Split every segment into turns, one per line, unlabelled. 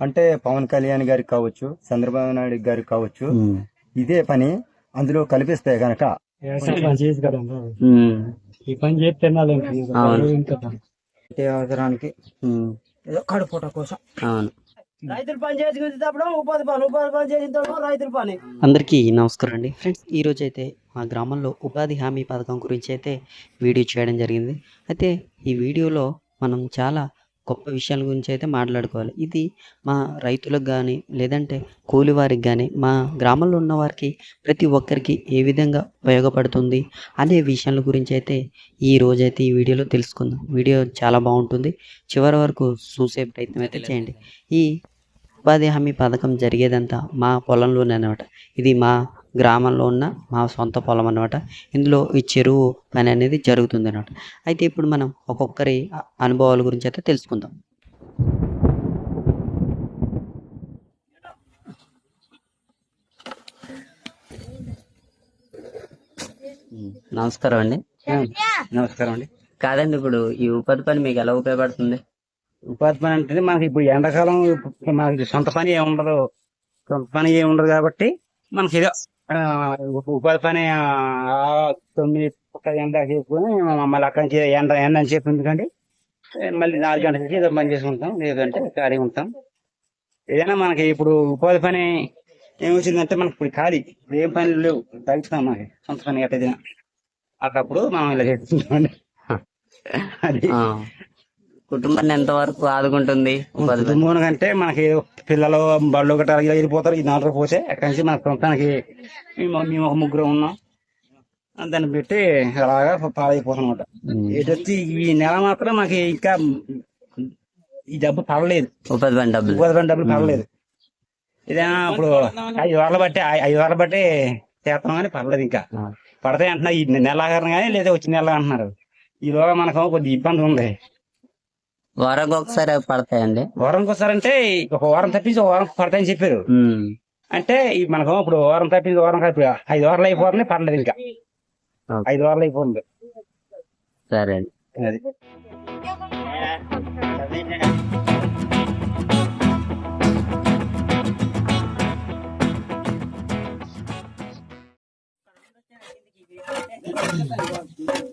అంటే పవన్ కళ్యాణ్ గారికి కావచ్చు చంద్రబాబు నాయుడు గారికి కావచ్చు. ఇదే పని అందులో కల్పిస్తే గనక.
ఈ పని చేస్తే
అవసరానికి. ఏదో కడుపుట కోసం.
అవును.
రైతులు పని ఉపాధి పని ఉపాధి పని రైతుల పని.
అందరికీ నమస్కారం అండి. ఫ్రెండ్స్ ఈరోజు అయితే మా గ్రామంలో ఉపాధి హామీ పథకం గురించి అయితే వీడియో చేయడం జరిగింది. అయితే ఈ వీడియోలో మనం చాలా గొప్ప విషయాల గురించి అయితే మాట్లాడుకోవాలి. ఇది మా రైతులకు కానీ లేదంటే కూలి వారికి కానీ మా గ్రామంలో ఉన్న వారికి ప్రతి ఒక్కరికి ఏ విధంగా ఉపయోగపడుతుంది అనే విషయాల గురించి అయితే ఈ రోజైతే ఈ వీడియోలో తెలుసుకుందాం. వీడియో చాలా బాగుంటుంది. చివరి వరకు చూసే ప్రయత్నం అయితే చేయండి. ఈ ఉపాధి హామీ పథకం జరిగేదంతా మా పొలంలోనే అనమాట ఇది మా గ్రామంలో ఉన్న మా సొంత పొలం అనమాట ఇందులో ఈ చెరువు పని అనేది జరుగుతుంది అనమాట అయితే ఇప్పుడు మనం ఒక్కొక్కరి అనుభవాల గురించి అయితే తెలుసుకుందాం. నమస్కారం అండి.
నమస్కారం అండి.
కాదండి ఇప్పుడు ఈ ఉపాధి పని మీకు ఎలా ఉపయోగపడుతుంది?
ఉపాధి పని అంటే మనకి ఇప్పుడు ఎండాకాలం మనకి సొంత పని ఏమి ఉండదు సొంత పని ఏమి ఉండదు కాబట్టి మనకి ఏదో ఉపాధి పని తొమ్మిది ఎండ చేసుకుని మళ్ళీ అక్కడి నుంచి ఎండ ఎండ అని చెప్పి ఎందుకంటే మళ్ళీ నాలుగు గంటలకి ఏదో పని చేసుకుంటాం. లేదంటే ఖాళీ ఉంటాం. ఏదైనా మనకి ఇప్పుడు ఉపాధి పని ఏమొచ్చిందంటే మనకి ఇప్పుడు ఖాళీ. ఏం పనులు లేవు. తగ్గుతాం మనకి. సొంత పని గట్టేదిన అప్పుడు మనం ఇలా చేసుకుంటామండి అది.
కుటుంబాన్ని ఎంతవరకు ఆదుకుంటుంది?
కుటుంబం కంటే మనకి పిల్లలు బళ్ళు గట్రా ఇలా వెళ్ళిపోతారు ఈ నాలుగు పోతే అక్కడి నుంచి మన సొంతానికి మేము ఒక ముగ్గురు ఉన్నాం. దాన్ని పెట్టి అలాగా పాడైపోతాం అనమాట. ఎటొచ్చి ఈ నెల మాత్రం మాకు ఇంకా ఈ డబ్బు పడలేదు.
ఉపాధి పని డబ్బులు.
ఉపాధి పని డబ్బులు పడలేదు. ఇదేనా ఇప్పుడు ఐదు వారాలు బట్టి ఐదు వారాలు బట్టి చేస్తాం కానీ పడలేదు ఇంకా. పడతాయి అంటున్నారు ఈ నెల కానీ లేదా వచ్చి నెల అంటున్నారు. ఈలోగా మనకు కొద్ది ఇబ్బంది ఉంది.
వారానికి ఒకసారి పడతాయండి
వారానికి వస్తారంటే ఒక వారం తప్పించి ఒక వారం పడతాయని చెప్పారు. అంటే మనకు ఇప్పుడు వారం తప్పించి వారం ఐదు వారాలు అయిపోతుంది పర్లేదు ఇంకా. ఐదు వారాలు అయిపోతుంది
సరే అండి
అది
ఉమ్.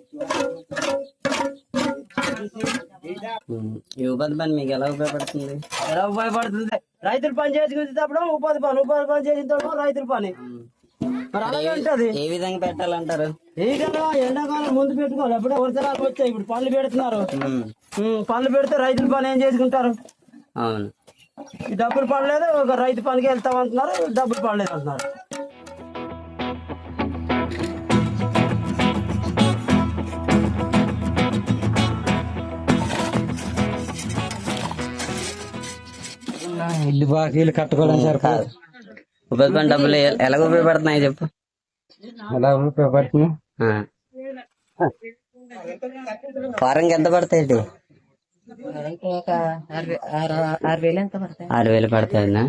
ఈ ఉపాధి పని మీకు ఎలా ఉపయోగపడుతుంది?
ఎలా ఉపయోగపడుతుంది? రైతులు పని చేసుకునేటప్పుడు ఉపాధి పని ఉపాధి పని చేసేటప్పుడు రైతుల పని. మరి అలాగే ఉంటది.
ఏ విధంగా పెట్టాలంటారు?
కదా ఎండాకాలం ముందు పెట్టుకోవాలి. ఎప్పుడో వర్షాలు వచ్చాయి ఇప్పుడు పనులు పెడుతున్నారు. పనులు పెడితే రైతుల పని ఏం చేసుకుంటారు?
అవును.
ఈ డబ్బులు పడలేదు ఒక రైతు పనికి వెళ్తాం అంటున్నారు డబ్బులు పడలేదు అంటున్నారు.
ఇల్లు బాకీలు కట్టుకోవడం
పని డబ్బులు ఎ- ఎలాగ ఉపయోగపడుతున్నాయి చెప్పు.
ఎలా ఉపయోగపడుతుంది
ఆ. వారంకి ఎంత పడతాయి ఆరు వేలు పడతాయన్నా?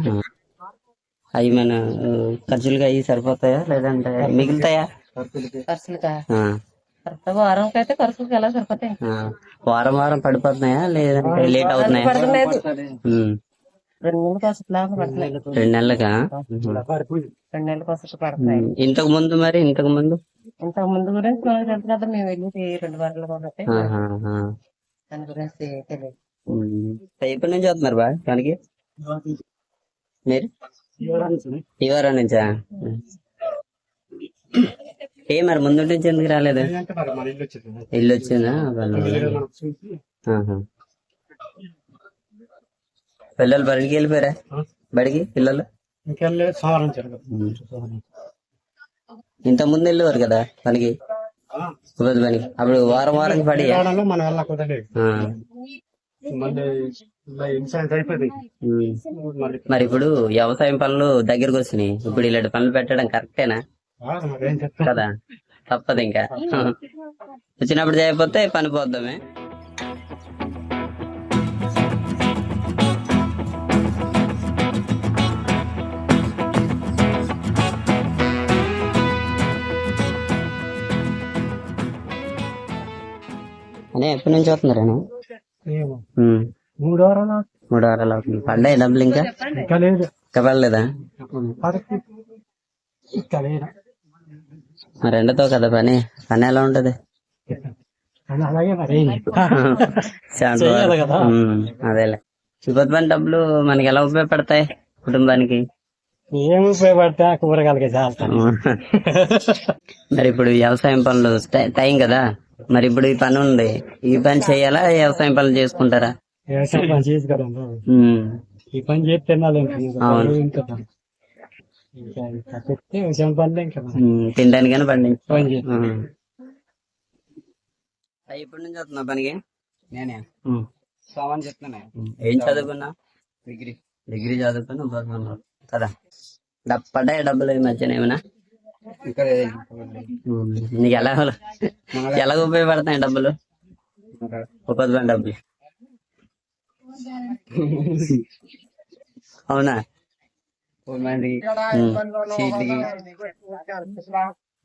అవి మన ఖర్చులుగా అవి సరిపోతాయా? లేదంటే మిగులుతాయా?
ఖర్చులుగా. వారంకి అయితే ఖర్చులకి ఎలా సరిపోతాయి.
వారం వారం పడిపోతున్నాయా? లేదంటే లేట్ అవుతున్నాయా.
రెండు నెలల ఖర్చులు లాగా పడుతున్నాయి
రెండు నెలలకా
రెండు పడుతున్నాయి
ఉమ్. ఇంతకు ముందు మరి ఇంతకు ముందు?
ఇంతకు ముందు గురించి మనకు తెలుసు కదా మేము వెళ్ళి రెండు వారాలు కాబట్టి. దాని గురించి తెలియదు.
ఎప్పటి నుంచి వస్తున్నారు బా దానికి మీరు? ఈ వారం నుంచా ఏ మరి ముందు నుంచి ఎందుకు రాలేదు? ఇల్లు వచ్చిందా. పిల్లలు బడికి వెళ్ళిపోయారా? బడికి పిల్లలు? ఇంత ముందు వెళ్ళేవారు కదా పనికి? ఉపాధి పనికి? అప్పుడు వారం వారం పడి మరి ఇప్పుడు వ్యవసాయం పనులు దగ్గరకు వచ్చినాయి. ఇప్పుడు ఇలాంటి పనులు పెట్టడం కరెక్టేనా? కదా? తప్పదు ఇంకా. వచ్చినప్పుడు చేయకపోతే పని పోద్దామే. అనే ఎప్పటి నుంచి వస్తున్నారా
ఏమో. మూడు వారాలు
మూడు వారాలు అవుతుంది. పడ్డాయి డబ్బులు ఇంకా?
ఇంకా లేదు.
ఇంకా పడలేదా.
ఇంకా లేదు.
ఎండతో కదా పని. పని ఎలా ఉంటది? చాలా అదేలే. తిరుపతి పని డబ్బులు మనకి ఎలా ఉపయోగపడతాయి కుటుంబానికి?
ఏం ఉపయోగపడితే ఆ కూరగాయలకి చేస్తాను
మరి ఇప్పుడు వ్యవసాయం పనులు టైం కదా. మరి ఇప్పుడు ఈ పని ఉంది. ఈ పని చేయాలా వ్యవసాయం పనులు చేసుకుంటారా?
వ్యవసాయం పని
ఉమ్,
ఈ పని చేస్తే
తినడానికైనా ఎప్పటి నుంచి వస్తున్నా పనికి?
నేనే. సోమని చెప్తానే
ఏం చదువుకున్నా?
డిగ్రీ.
డిగ్రీ చదువుకున్నా కదా. డబ్- పడ్డాయి డబ్బులు ఈ మధ్యన ఏమైనా? నీకు ఎలా ఎలా ఉపయోగపడతాయి డబ్బులు పని డబ్బులు అవునా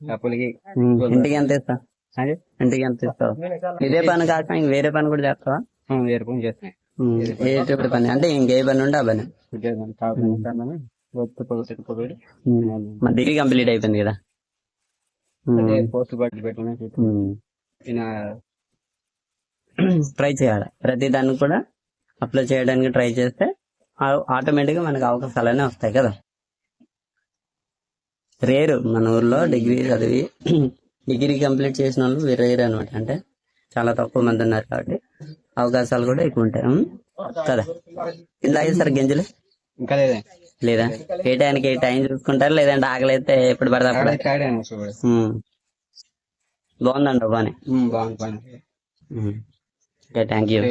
అప్పులకి
ఇంటికి ఎంత ఇస్తావు ఇంటికి ఎంత ఇస్తావు ఇదే పని కాక ఇంక వేరే పని కూడా చేస్తావా
వేరే పని
ఉమ్, ఏటప్పుడు పని అంటే ఇంకే పని ఉంటే ఆ పని
ఉద్యోగం కాకుండా వస్తు పొగటి పొగటి
ఉమ్, మా డిగ్రీ కంప్లీట్ అయిపోయింది కదా.
పోస్ట్
ట్రై చేయాలి. ప్రతి దానికి కూడా అప్లై చేయడానికి ట్రై చేస్తే ఆటోమేటిక్గా మనకు అవకాశాలనే వస్తాయి కదా. రేరు. మన ఊర్లో డిగ్రీ చదివి డిగ్రీ కంప్లీట్ చేసిన వాళ్ళు రేరు అనమాట. అంటే చాలా తక్కువ మంది ఉన్నారు కాబట్టి అవకాశాలు కూడా ఎక్కువ ఉంటాయి? కదా. ఇలా సార్ గింజలు?
ఇంకా లేదే.
లేదా? ఏ టైంకి టైం చూసుకుంటారు? లేదంటే ఆకలి అయితే ఎప్పుడు పడితే. బాగుందండి బానే ఓకే థ్యాంక్ యూ.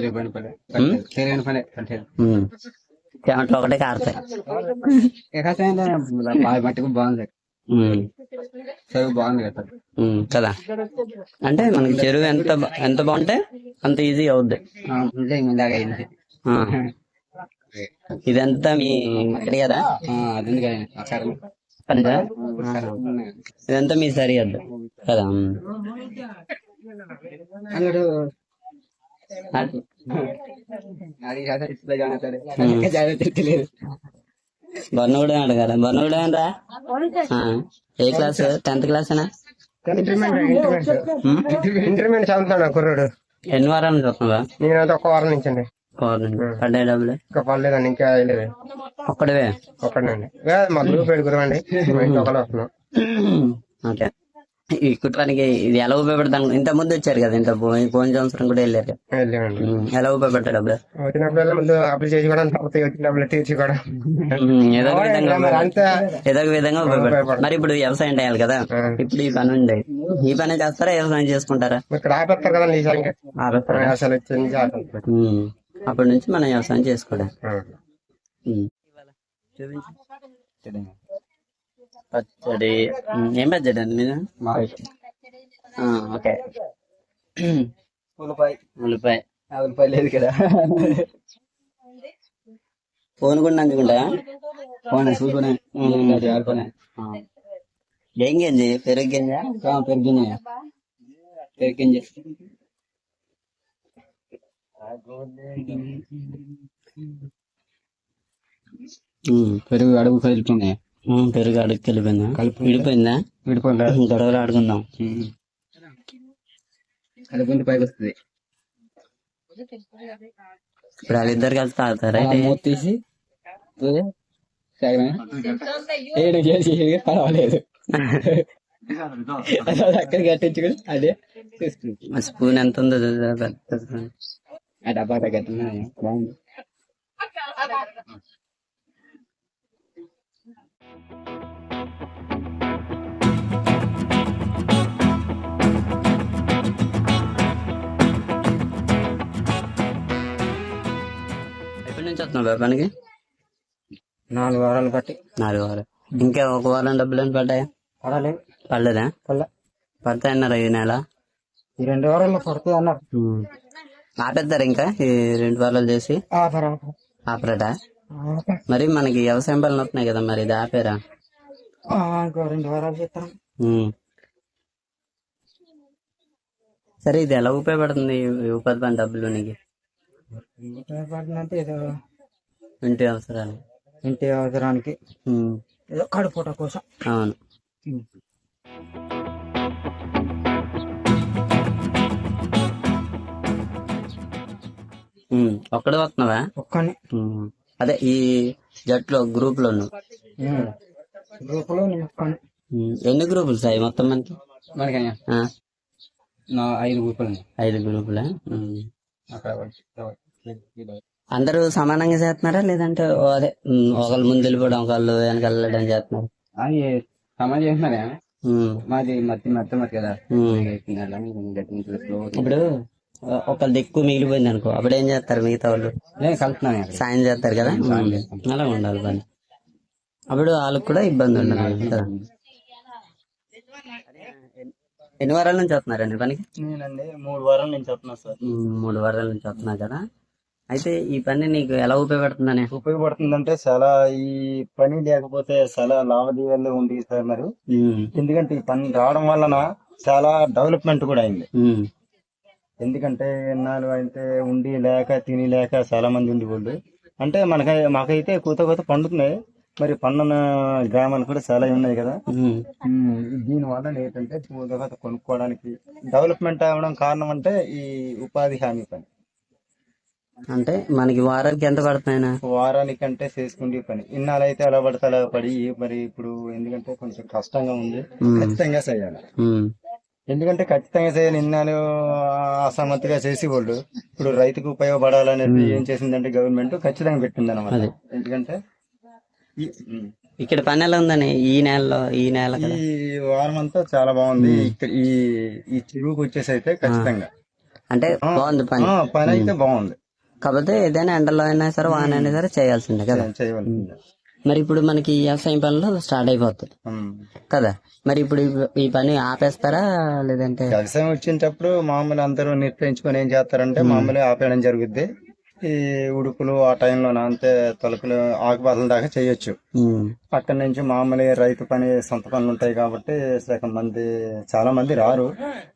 చెమటలు ఒకటే కారుతాయి.
మట్టుకు బాగుంది బాగుంది కదా
అంటే మనకి చెరువు ఎంత ఎంత బాగుంటే అంత ఈజీ అవుద్ది. ఇదంతా మీ అక్కడి కదా. ఇదంతా మీ సరిహద్దు కదా.
అన్నాడు.
అట్-
కాదు,
రా? ఆ. ఏ క్లాస్ టెన్త్ క్లాస్
ఇంటర్మీడియట్ చదువుతాడు ఆ కుర్రాడు.
ఎన్ని వారాలు చూస్తున్నావా
నేనైతే ఒక వారం నుంచి అండి
పడ్డాయి డబ్బులు.
ఇంకా పర్లేదండి ఇంకా వేయలేదు
ఒక్కడవే?
ఒక్కడండి మా గ్రూప్ పెట్టుకురామండి ఒకళ్ళు వస్తున్నాం.
ఓకే. ఈ కుటుంబానికి ఇది ఎలా ఉపయోగపడతాను ఇంత ముందు వచ్చారు కదా ఇంత పోయిన సంవత్సరం కూడా వెళ్ళారు. ఎలా ఉపయోగపడతాయి డబ్బులు?
వచ్చినప్పుడు ముందు అప్లై చేసుకోవడం తర్వాత వచ్చినప్పుడు తీర్చుకోవడం
ఉం, ఏదో ఒక విధంగా
మరి అంతా
ఏదో ఒక విధంగా ఉపయోగపడతాయి మరి ఇప్పుడు వ్యవసాయం చేయాలి కదా. ఇప్పుడు ఈ పని ఉంది ఈ పని చేస్తారా వ్యవసాయం చేసుకుంటారా?
ఇక్కడ ఆపేస్తారు
ఆపేస్తారా? అప్పటి నుంచి మనం వ్యవసాయం చేసుకోవడం పచ్చడి. ఏం పచ్చడి అండి. ఆ, ఓకే.
ఉల్లిపాయ.
ఉల్లిపాయ.
లేదు కదా
ఫోన్ కూడా నంచుకుంటా
పోనీ చూసుకునే. ఆడుకునే.
ఏం గింజి? పెరుగు గింజ?
పెరిగింది పెరిగింది
ఉం.
పెరుగు అడుగు
ఉం, పెరుగు అడుగు కలిపిందా?
కలిపి
విడిపోయిందా?
విడిపోయిందా
గొడవలు ఆడుకుందాం.
కలుపుకుంటే పైకి వస్తుంది.
ఇప్పుడు వాళ్ళిద్దరు కలిసి తాగుతారా
తీసి పర్వాలేదు. అక్కడ కట్టించుకుని అదే
స్పూన్ ఎంత ఉందో.
ఆ డబ్బా తగ్గట్టు బాగుంది
ఎప్పటి నుంచి వస్తున్నావు పనికి?
నాలుగు వారాలు బట్టి
నాలుగు వారాలు. ఇంకా ఒక వారం డబ్బులు అని పడ్డాయా?
పడాలి.
పడలేదా?
పల్లె
పడతాయన్నారు ఈ నెల?
ఈ రెండు వారాల్లో పడుతుంది అన్నారు.
ఉం. ఆపేస్తారు ఇంకా? ఈ రెండు వారాలు చేసి? ఆపరటా? మరి మనకి వ్యవసాయం పనులు వస్తున్నాయి కదా మరి ఇది ఆపేరా?
ఇంకో రెండు వారాలు చేస్తాం.
ఉం. సరే ఇది ఎలా ఉపయోగపడుతుంది ఉపాధి పని డబ్బులు నీకు?
ఉపయోగపడుతుందంటే ఏదో
ఇంటి అవసరాలు.
ఇంటి అవసరానికి ఏదో కడుపుట కోసం.
అవును. ఒక్కడే వస్తున్నావా?
ఒక్కని
అదే ఈ జట్లో
గ్రూప్లో
గ్రూప్లో ఎన్ని గ్రూపులు సాయి మొత్తం మనకి?
మనకి
ఆ,
నా ఐదు గ్రూపులు.
ఐదు గ్రూపులా? అందరూ సమానంగా చేస్తున్నారా? లేదంటే అదే ఒకళ్ళు ముందు వెళ్ళిపోవడం ఒకళ్ళు వెనకాల వెళ్ళడం చేస్తున్నారు?
సమాజం చేస్తున్నారా? మాది మధ్య మధ్య మధ్య కదా.
ఇప్పుడు ఆ, ఒకళ్ళది ఎక్కువ మిగిలిపోయింది అనుకో అప్పుడు ఏం చేస్తారు మిగతా వాళ్ళు. సాయం చేస్తారు కదా? అలా ఉండాలి పని. అప్పుడు వాళ్ళకి కూడా ఇబ్బంది ఉండదు. కదా ఎన్ని వారాల నుంచి వస్తున్నారండి పనికి?
నేనండి మూడు వారాల నుంచి వస్తున్నా సార్.
మూడు వారాల నుంచి వస్తున్నా కదా? అయితే ఈ పని నీకు ఎలా ఉపయోగపడుతుందని?
ఉపయోగపడుతుందంటే చాలా ఈ పని లేకపోతే చాలా లావాదేవీలు ఉంది సార్ మరి. ఎందుకంటే ఈ పని రావడం వలన చాలా డెవలప్మెంట్ కూడా అయింది. ఎందుకంటే ఎన్నాళ్ళు అయితే ఉండి లేక తిని లేక చాలా మంది ఉండేవాళ్ళు అంటే మనకై మాకైతే కూత కూత పండుతున్నాయి. మరి పండున గ్రామాలు కూడా చాలా ఉన్నాయి కదా. దీని వల్ల ఏంటంటే కూత కూత కొనుక్కోవడానికి డెవలప్మెంట్ అవ్వడం కారణం అంటే ఈ ఉపాధి హామీ పని.
అంటే మనకి వారానికి ఎంత పడుతున్నాయినా
వారానికంటే చేసుకుంటే పని. ఇన్నాళ్ళైతే అలా పడితే అలా పడి మరి ఇప్పుడు ఎందుకంటే కొంచెం కష్టంగా ఉంది. ఖచ్చితంగా చేయాలి. ఎందుకంటే ఖచ్చితంగా చేయాలి ఇన్నాళ్ళు అసమర్థగా చేసేవాళ్ళు. ఇప్పుడు రైతుకు ఉపయోగపడాలనేది ఏం చేసిందంటే గవర్నమెంట్ ఖచ్చితంగా పెట్టింది అనమాట ఎందుకంటే.
ఇక్కడ పని ఎలా ఉందని ఈ నెలలో ఈ నెల
ఈ వారం అంతా చాలా బాగుంది. ఇక్కడ ఈ ఈ చెరువుకి వచ్చేసి అయితే ఖచ్చితంగా.
అంటే బాగుంది పని.
పని అయితే బాగుంది.
కాకపోతే ఏదైనా ఎండలో అయినా సరే వాన అయినా సరే చేయాల్సిందే కదా?
చేయవలసిందే
మరి ఇప్పుడు మనకి ఈ వ్యవసాయం పనులు స్టార్ట్ అయిపోతాయి.
ఉమ్.
కదా? మరి ఇప్పుడు ఈ- పని ఆపేస్తారా? లేదంటే
వ్యవసాయం వచ్చేటప్పుడు మామూలు అందరూ నిర్ణయించుకొని ఏం చేస్తారంటే మామూలుగా ఆపేయడం జరుగుద్ది. ఈ ఉడుపులు ఆ టైంలో అంతే తలుపులు ఆకుపాతల దాకా చేయొచ్చు. అక్కడి నుంచి మామూలు రైతు పని సొంత పనులు ఉంటాయి కాబట్టి సగం మంది చాలా మంది రారు.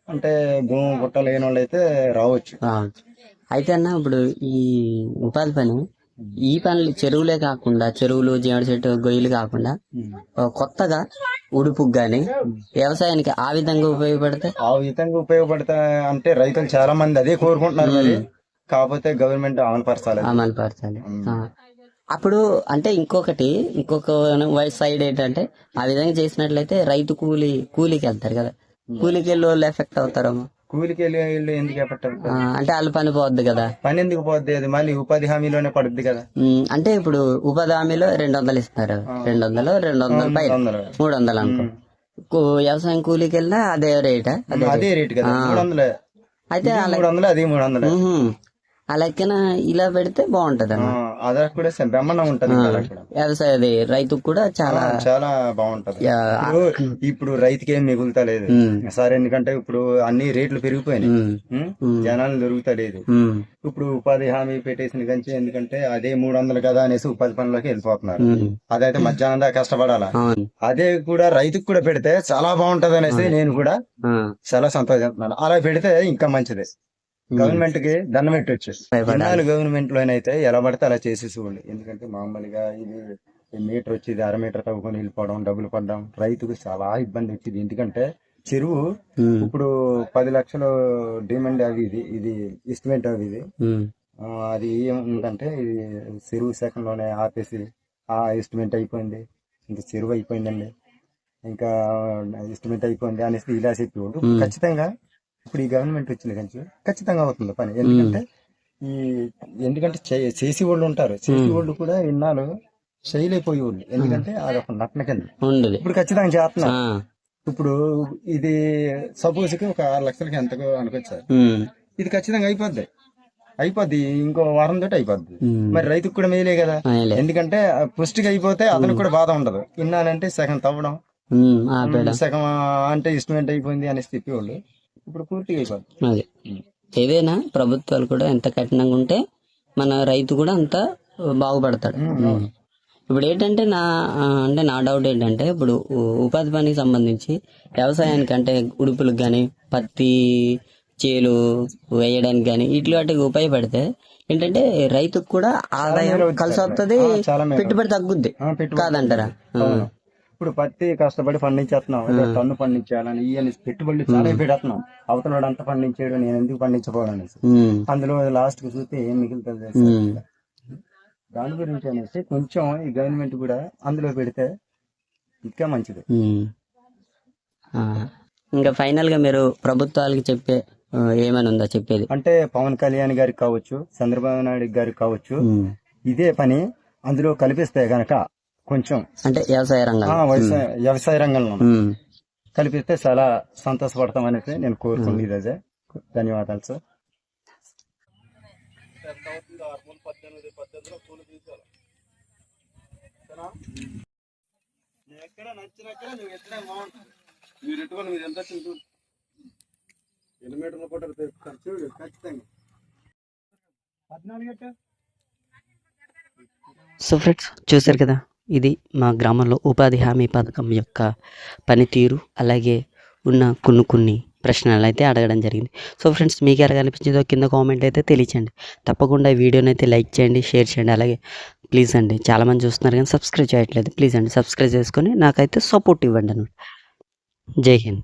అంటే భూమి గుట్ట లేని వాళ్ళు అయితే రావచ్చు.
అయితే అన్న ఇప్పుడు ఈ ఉపాధి పని ఈ పనులు చెరువులే కాకుండా చెరువులు జీవడి చెట్టు గొయ్యలు కాకుండా కొత్తగా ఉడుపుకు గాని వ్యవసాయానికి ఆ విధంగా ఉపయోగపడితే?
ఆ విధంగా ఉపయోగపడతా అంటే రైతులు చాలా మంది అదే కోరుకుంటున్నారు మరి. కాకపోతే గవర్నమెంట్ అమలుపరచాలి.
అమలు పరచాలి ఆ. అప్పుడు అంటే ఇంకొకటి ఇంకొక సైడ్ ఏంటంటే ఆ విధంగా చేసినట్లయితే రైతు కూలి కూలికి వెళ్తారు కదా. కూలికి వెళ్ళే వాళ్ళు ఎఫెక్ట్ అవుతారేమో.
కూలికి వెళ్ళి వెళ్ళి ఎందుకు
ఆ, అంటే వాళ్ళ పని పోద్ది కదా.
పని ఎందుకు పోద్ది? అది మళ్ళీ ఉపాధి హామీలోనే పడుద్ది కదా.
ఉమ్, అంటే ఇప్పుడు ఉపాధి హామీలో రెండు వందలు ఇస్తున్నారు. రెండు వందలు రెండు వందల పై
వందలు.
మూడు వందలు అనుకో. కూ- వ్యవసాయం కూలికి వెళ్ళినా అదే రేటా? అదే
అదే రేట్. కదా. మూడు వందలే.
అయితే
ఇది మూడు వందలు అది మూడు వందలే.
ఉహుం. ఆ లెక్కన ఇలా పెడితే బాగుంటది అన్న
అదే కూడా బ్రహ్మాండం ఉంటది.
వ్యవసాయ అది రైతుకు కూడా చాలా
చాలా బాగుంటది. ఇప్పుడు రైతుకి ఏం మిగులుతా లేదు సరే ఎందుకంటే ఇప్పుడు అన్ని రేట్లు పెరిగిపోయినాయి? జనాలు దొరుకుతా లేదు ఇప్పుడు ఉపాధి హామీ పెట్టేసిన కంచి ఎందుకంటే అదే మూడు వందలు కదా అనేసి ఉపాధి పనులకి వెళ్ళిపోతున్నారు. అదైతే మధ్యాహ్నం దాకా కష్టపడాలా? అదే కూడా రైతుకు కూడా పెడితే చాలా బాగుంటది అనేసి నేను కూడా చాలా సంతోషిస్తున్నాను అలా పెడితే ఇంకా మంచిది. గవర్నమెంట్కి దండం పెట్టొచ్చు. గవర్నమెంట్ లోనైతే ఎలా పడితే అలా చేసేసేవాళ్ళు ఎందుకంటే మామూలుగా ఇది మీటర్ వచ్చేది అర మీటర్ తవ్వుకొని వెళ్ళిపోవడం డబ్బులు పడడం రైతుకు చాలా ఇబ్బంది వచ్చేది. ఎందుకంటే చెరువు
ఉమ్,
ఇప్పుడు పది లక్షలు డిమాండ్ అవి ఇది ఇది ఎస్టిమేట్ అవి ఇది. ఆ, అది ఏముందంటే ఇది చెరువు సెకండ్లోనే ఆపేసి ఆ ఎస్టిమేట్ అయిపోయింది. ఇంకా చెరువు అయిపోయిందండి. ఇంకా ఎస్టిమేట్ అయిపోయింది అనేసి ఇలా చెప్పేవాడు ఖచ్చితంగా ఇప్పుడు ఈ గవర్నమెంట్ వచ్చింది కంచి ఖచ్చితంగా అవుతుంది పని. ఎందుకంటే ఈ ఎందుకంటే చేసి వాళ్ళు ఉంటారు. చేసి వాళ్ళు కూడా ఇన్నాళ్ళు చేయలేకపోయేవాళ్ళు ఎందుకంటే అది ఒక నటన కింద. ఇప్పుడు ఖచ్చితంగా చేస్తున్నారు ఇప్పుడు ఇది సపోజ్కి ఒక ఆరు లక్షలకి ఎంతకో అనుకోవచ్చు
ఉమ్,
ఇది ఖచ్చితంగా అయిపోద్ది. అయిపోద్ది. ఇంకో వారం తోటి అయిపోద్ది. మరి రైతుకు కూడా మేలే కదా. ఎందుకంటే ఆ పుష్టిగా అయిపోతే అతనికి కూడా బాధ ఉండదు. ఇన్నానంటే సగం తవ్వడం. సగం అంటే ఇన్స్ట్రుమెంట్ అయిపోయింది అనేసి చెప్పేవాళ్ళు. ఇప్పుడు పూర్తిగా
అది. ఏదైనా ప్రభుత్వాలు కూడా ఎంత కఠినంగా ఉంటే మన రైతు కూడా అంత బాగుపడతాడు. ఇప్పుడు ఏంటంటే నా అంటే నా డౌట్ ఏంటంటే ఇప్పుడు ఉపాధి పనికి సంబంధించి వ్యవసాయానికి అంటే ఉడుపులకు కానీ పత్తి చేలు వేయడానికి కానీ ఇట్లా వాటికి ఉపయోగపడితే ఏంటంటే రైతుకు కూడా ఆదాయం కలిసి. వస్తుంది. పెట్టుబడి తగ్గుద్ది. కాదంటారా.
ఇప్పుడు పత్తి కష్టపడి పండించేస్తున్నాం. ఏదో టన్ను పండించాలని ఇవన్నీ పెట్టుబడులు చాలా పెడుతున్నాం అవతల అంతా పండించాడు నేను ఎందుకు పండించపోవాలనేసి
ఉమ్,
అందులో లాస్ట్కి చూస్తే ఏం మిగులుతుంది. దాని గురించి అనేసి కొంచెం ఈ గవర్నమెంట్ కూడా అందులో పెడితే ఇంకా మంచిది.
ఇంకా ఫైనల్గా మీరు ప్రభుత్వాలకి చెప్పే ఏమైనా ఉందా చెప్పేది?
అంటే పవన్ కళ్యాణ్ గారికి కావచ్చు చంద్రబాబు నాయుడు గారికి కావచ్చు. ఇదే పని అందులో కల్పిస్తే గనక కొంచెం
అంటే వ్యవసాయ రంగం
వ్యవసాయ వ్యవసాయ రంగంలో. కల్పిస్తే చాలా సంతోషపడతాం అనేసి నేను కోరుకుంది ఈరోజే ధన్యవాదాలు సార్.
సో ఫ్రెండ్స్ చూశారు కదా? ఇది మా గ్రామంలో ఉపాధి హామీ పథకం యొక్క పనితీరు అలాగే ఉన్న కొన్ని కొన్ని ప్రశ్నలు అయితే అడగడం జరిగింది. సో ఫ్రెండ్స్ మీకు ఎలా అనిపించిందో కింద కామెంట్ అయితే తెలియచండి తప్పకుండా ఈ వీడియోని అయితే లైక్ చేయండి షేర్ చేయండి అలాగే ప్లీజ్ అండి చాలామంది చూస్తున్నారు కానీ సబ్స్క్రైబ్ చేయట్లేదు. ప్లీజ్ అండి సబ్స్క్రైబ్ చేసుకొని నాకైతే సపోర్ట్ ఇవ్వండి అనమాట. జై హింద్.